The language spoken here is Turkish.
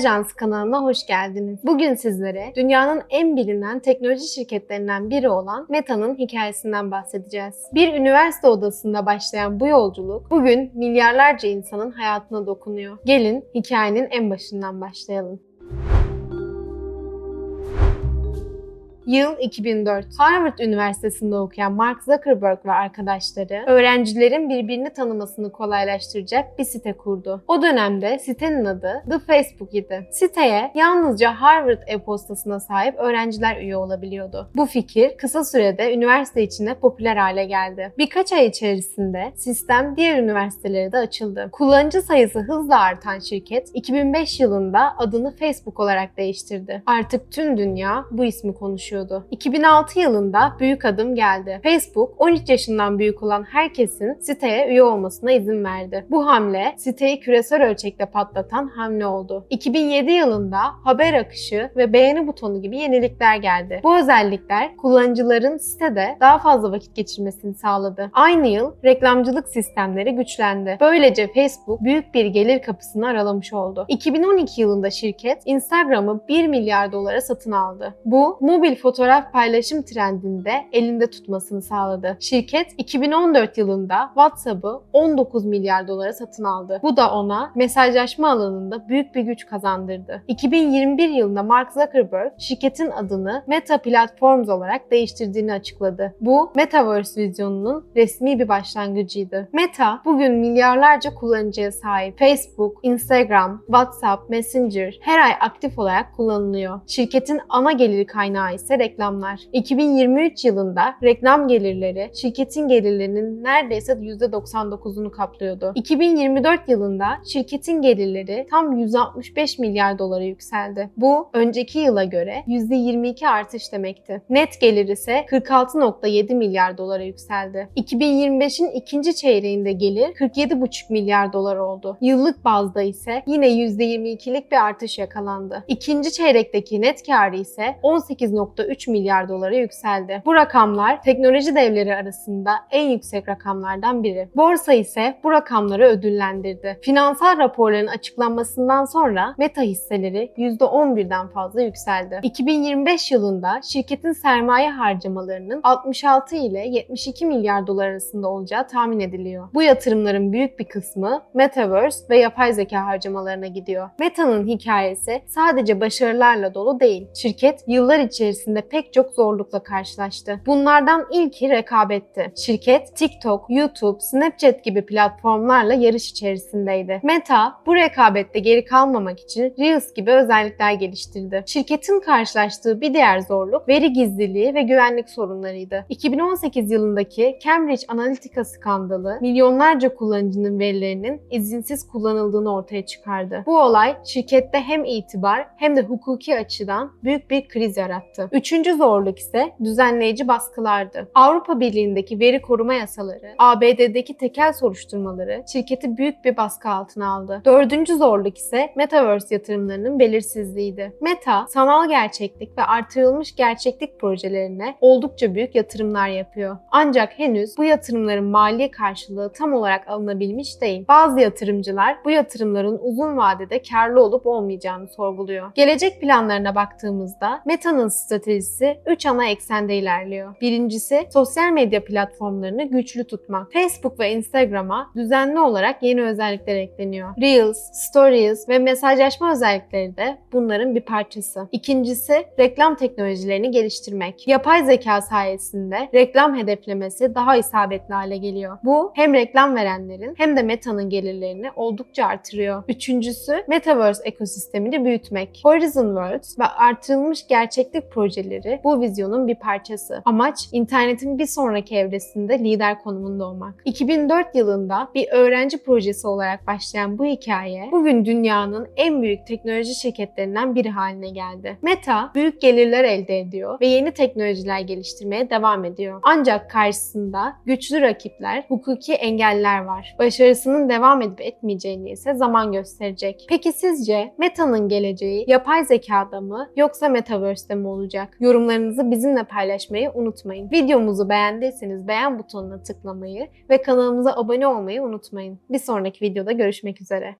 Ajans kanalına hoş geldiniz. Bugün sizlere dünyanın en bilinen teknoloji şirketlerinden biri olan Meta'nın hikayesinden bahsedeceğiz. Bir üniversite odasında başlayan bu yolculuk bugün milyarlarca insanın hayatına dokunuyor. Gelin hikayenin en başından başlayalım. Yıl 2004. Harvard Üniversitesi'nde okuyan Mark Zuckerberg ve arkadaşları öğrencilerin birbirini tanımasını kolaylaştıracak bir site kurdu. O dönemde sitenin adı The Facebook idi. Siteye yalnızca Harvard e-postasına sahip öğrenciler üye olabiliyordu. Bu fikir kısa sürede üniversite içinde popüler hale geldi. Birkaç ay içerisinde sistem diğer üniversitelere de açıldı. Kullanıcı sayısı hızla artan şirket 2005 yılında adını Facebook olarak değiştirdi. Artık tüm dünya bu ismi konuşuyordu. 2006 yılında büyük adım geldi. Facebook 13 yaşından büyük olan herkesin siteye üye olmasına izin verdi. Bu hamle siteyi küresel ölçekte patlatan hamle oldu. 2007 yılında haber akışı ve beğeni butonu gibi yenilikler geldi. Bu özellikler kullanıcıların sitede daha fazla vakit geçirmesini sağladı. Aynı yıl reklamcılık sistemleri güçlendi. Böylece Facebook büyük bir gelir kapısını aralamış oldu. 2012 yılında şirket Instagram'ı 1 milyar dolara satın aldı. Bu mobil fotoğraf paylaşım trendinde elinde tutmasını sağladı. Şirket 2014 yılında WhatsApp'ı 19 milyar dolara satın aldı. Bu da ona mesajlaşma alanında büyük bir güç kazandırdı. 2021 yılında Mark Zuckerberg şirketin adını Meta Platforms olarak değiştirdiğini açıkladı. Bu Metaverse vizyonunun resmi bir başlangıcıydı. Meta bugün milyarlarca kullanıcıya sahip. Facebook, Instagram, WhatsApp, Messenger her ay aktif olarak kullanılıyor. Şirketin ana gelir kaynağı ise reklamlar. 2023 yılında reklam gelirleri şirketin gelirlerinin neredeyse %99'unu kaplıyordu. 2024 yılında şirketin gelirleri tam 165 milyar dolara yükseldi. Bu önceki yıla göre %22 artış demekti. Net gelir ise 46.7 milyar dolara yükseldi. 2025'in ikinci çeyreğinde gelir 47,5 milyar dolar oldu. Yıllık bazda ise yine %22'lik bir artış yakalandı. İkinci çeyrekteki net karı ise 18.3 milyar dolara yükseldi. Bu rakamlar teknoloji devleri arasında en yüksek rakamlardan biri. Borsa ise bu rakamları ödüllendirdi. Finansal raporların açıklanmasından sonra Meta hisseleri %11'den fazla yükseldi. 2025 yılında şirketin sermaye harcamalarının 66 ile 72 milyar dolar arasında olacağı tahmin ediliyor. Bu yatırımların büyük bir kısmı Metaverse ve yapay zeka harcamalarına gidiyor. Meta'nın hikayesi sadece başarılarla dolu değil. Şirket yıllar içerisinde pek çok zorlukla karşılaştı. Bunlardan ilki rekabetti. Şirket TikTok, YouTube, Snapchat gibi platformlarla yarış içerisindeydi. Meta bu rekabette geri kalmamak için Reels gibi özellikler geliştirdi. Şirketin karşılaştığı bir diğer zorluk veri gizliliği ve güvenlik sorunlarıydı. 2018 yılındaki Cambridge Analytica skandalı milyonlarca kullanıcının verilerinin izinsiz kullanıldığını ortaya çıkardı. Bu olay şirkette hem itibar hem de hukuki açıdan büyük bir kriz yarattı. Üçüncü zorluk ise düzenleyici baskılardı. Avrupa Birliği'ndeki veri koruma yasaları, ABD'deki tekel soruşturmaları şirketi büyük bir baskı altına aldı. Dördüncü zorluk ise Metaverse yatırımlarının belirsizliğiydi. Meta, sanal gerçeklik ve artırılmış gerçeklik projelerine oldukça büyük yatırımlar yapıyor. Ancak henüz bu yatırımların mali karşılığı tam olarak alınabilmiş değil. Bazı yatırımcılar bu yatırımların uzun vadede karlı olup olmayacağını sorguluyor. Gelecek planlarına baktığımızda Meta'nın stratejisi 3 ana eksende ilerliyor. Birincisi sosyal medya platformlarını güçlü tutmak. Facebook ve Instagram'a düzenli olarak yeni özellikler ekleniyor. Reels, Stories ve mesajlaşma özellikleri de bunların bir parçası. İkincisi reklam teknolojilerini geliştirmek. Yapay zeka sayesinde reklam hedeflemesi daha isabetli hale geliyor. Bu hem reklam verenlerin hem de Meta'nın gelirlerini oldukça artırıyor. Üçüncüsü Metaverse ekosistemini büyütmek. Horizon Worlds ve artırılmış gerçeklik projeleri bu vizyonun bir parçası. Amaç internetin bir sonraki evresinde lider konumunda olmak. 2004 yılında bir öğrenci projesi olarak başlayan bu hikaye bugün dünyanın en büyük teknoloji şirketlerinden biri haline geldi. Meta büyük gelirler elde ediyor ve yeni teknolojiler geliştirmeye devam ediyor. Ancak karşısında güçlü rakipler, hukuki engeller var. Başarısının devam edip etmeyeceğini ise zaman gösterecek. Peki sizce Meta'nın geleceği yapay zekada mı yoksa Metaverse'de mi olacak? Yorumlarınızı bizimle paylaşmayı unutmayın. Videomuzu beğendiyseniz beğen butonuna tıklamayı ve kanalımıza abone olmayı unutmayın. Bir sonraki videoda görüşmek üzere.